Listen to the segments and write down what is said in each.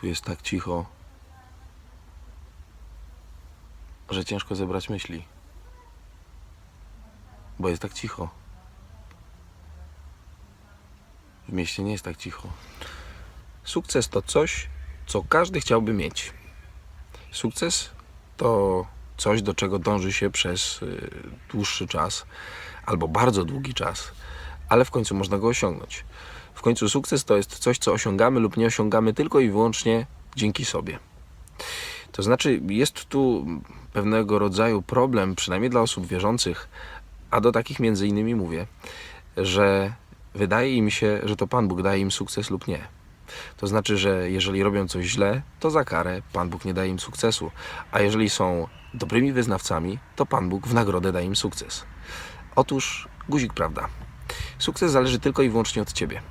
Tu jest tak cicho, że ciężko zebrać myśli. Bo jest tak cicho. W mieście nie jest tak cicho. Sukces to coś, co każdy chciałby mieć. Sukces to coś, do czego dąży się przez y, dłuższy czas albo bardzo długi czas, ale w końcu można go osiągnąć. W końcu sukces to jest coś, co osiągamy lub nie osiągamy tylko i wyłącznie dzięki sobie. To znaczy, jest tu pewnego rodzaju problem, przynajmniej dla osób wierzących, a do takich między innymi mówię, że wydaje im się, że to Pan Bóg daje im sukces lub nie. To znaczy, że jeżeli robią coś źle, to za karę Pan Bóg nie daje im sukcesu, a jeżeli są dobrymi wyznawcami, to Pan Bóg w nagrodę daje im sukces. Otóż guzik prawda. Sukces zależy tylko i wyłącznie od Ciebie.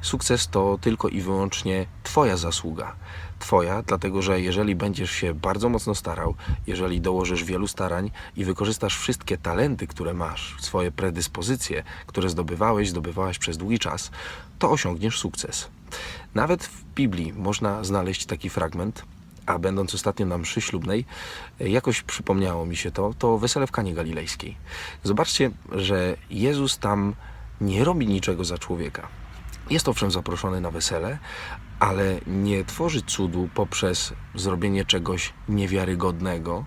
Sukces to tylko i wyłącznie Twoja zasługa. Twoja, dlatego że jeżeli będziesz się bardzo mocno starał, jeżeli dołożysz wielu starań i wykorzystasz wszystkie talenty, które masz, swoje predyspozycje, które zdobywałeś, zdobywałaś przez długi czas, to osiągniesz sukces. Nawet w Biblii można znaleźć taki fragment, a będąc ostatnio na mszy ślubnej, jakoś przypomniało mi się to, to wesele w Kanie Galilejskiej. Zobaczcie, że Jezus tam nie robi niczego za człowieka. Jest owszem zaproszony na wesele, ale nie tworzy cudu poprzez zrobienie czegoś niewiarygodnego,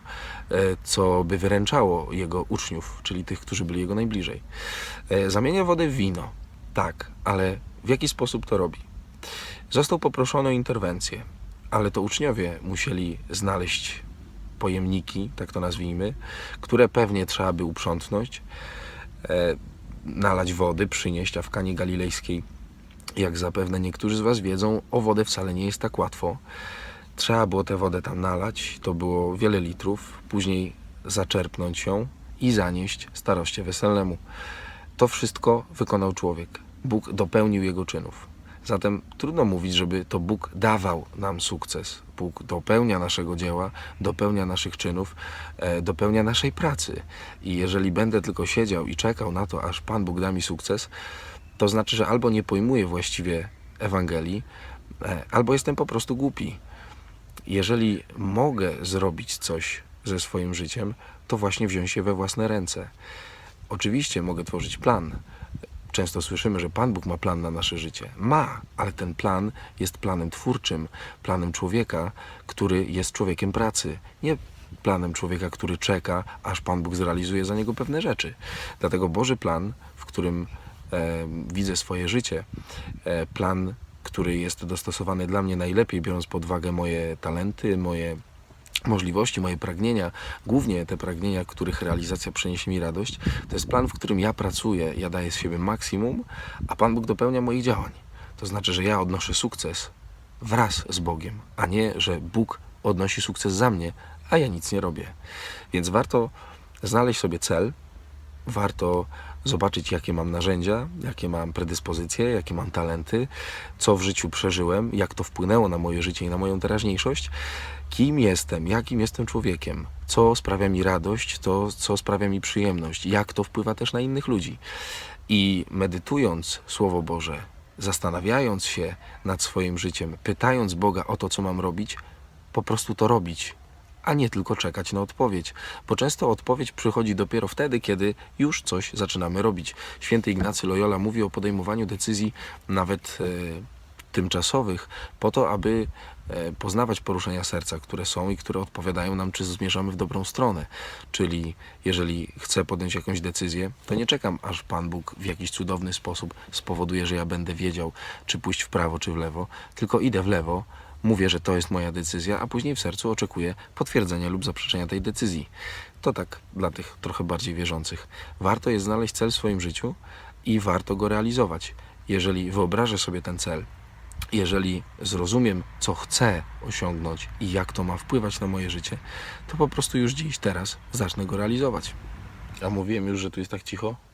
e, co by wyręczało jego uczniów, czyli tych, którzy byli jego najbliżej. E, Zamienia wodę w wino, tak, ale w jaki sposób to robi? Został poproszony o interwencję, ale to uczniowie musieli znaleźć pojemniki, tak to nazwijmy, które pewnie trzeba by uprzątnąć, e, nalać wody, przynieść, a w Kanie Galilejskiej, jak zapewne niektórzy z Was wiedzą, o wodę wcale nie jest tak łatwo. Trzeba było tę wodę tam nalać, to było wiele litrów, później zaczerpnąć ją i zanieść staroście weselnemu. To wszystko wykonał człowiek. Bóg dopełnił jego czynów. Zatem trudno mówić, żeby to Bóg dawał nam sukces. Bóg dopełnia naszego dzieła, dopełnia naszych czynów, e, dopełnia naszej pracy. I jeżeli będę tylko siedział i czekał na to, aż Pan Bóg da mi sukces, to znaczy, że albo nie pojmuję właściwie Ewangelii, e, albo jestem po prostu głupi. Jeżeli mogę zrobić coś ze swoim życiem, to właśnie wziąć się we własne ręce. Oczywiście mogę tworzyć plan. Często słyszymy, że Pan Bóg ma plan na nasze życie. Ma, ale ten plan jest planem twórczym, planem człowieka, który jest człowiekiem pracy. Nie planem człowieka, który czeka, aż Pan Bóg zrealizuje za niego pewne rzeczy. Dlatego Boży plan, w którym e, widzę swoje życie, e, plan, który jest dostosowany dla mnie najlepiej, biorąc pod uwagę moje talenty, moje możliwości, moje pragnienia, głównie te pragnienia, których realizacja przyniesie mi radość, to jest plan, w którym ja pracuję, ja daję z siebie maksimum, a Pan Bóg dopełnia moich działań. To znaczy, że ja odnoszę sukces wraz z Bogiem, a nie, że Bóg odnosi sukces za mnie, a ja nic nie robię. Więc warto znaleźć sobie cel, warto zobaczyć, jakie mam narzędzia, jakie mam predyspozycje, jakie mam talenty, co w życiu przeżyłem, jak to wpłynęło na moje życie i na moją teraźniejszość, kim jestem, jakim jestem człowiekiem, co sprawia mi radość, to co sprawia mi przyjemność, jak to wpływa też na innych ludzi. I medytując Słowo Boże, zastanawiając się nad swoim życiem, pytając Boga o to, co mam robić, po prostu to robić, a nie tylko czekać na odpowiedź, bo często odpowiedź przychodzi dopiero wtedy, kiedy już coś zaczynamy robić. Święty Ignacy Loyola mówi o podejmowaniu decyzji nawet e, tymczasowych, po to, aby e, poznawać poruszenia serca, które są i które odpowiadają nam, czy zmierzamy w dobrą stronę. Czyli jeżeli chcę podjąć jakąś decyzję, to nie czekam, aż Pan Bóg w jakiś cudowny sposób spowoduje, że ja będę wiedział, czy pójść w prawo, czy w lewo, tylko idę w lewo, mówię, że to jest moja decyzja, a później w sercu oczekuję potwierdzenia lub zaprzeczenia tej decyzji. To tak dla tych trochę bardziej wierzących. Warto jest znaleźć cel w swoim życiu i warto go realizować. Jeżeli wyobrażę sobie ten cel, jeżeli zrozumiem, co chcę osiągnąć i jak to ma wpływać na moje życie, to po prostu już dziś, teraz zacznę go realizować. A mówiłem już, że tu jest tak cicho?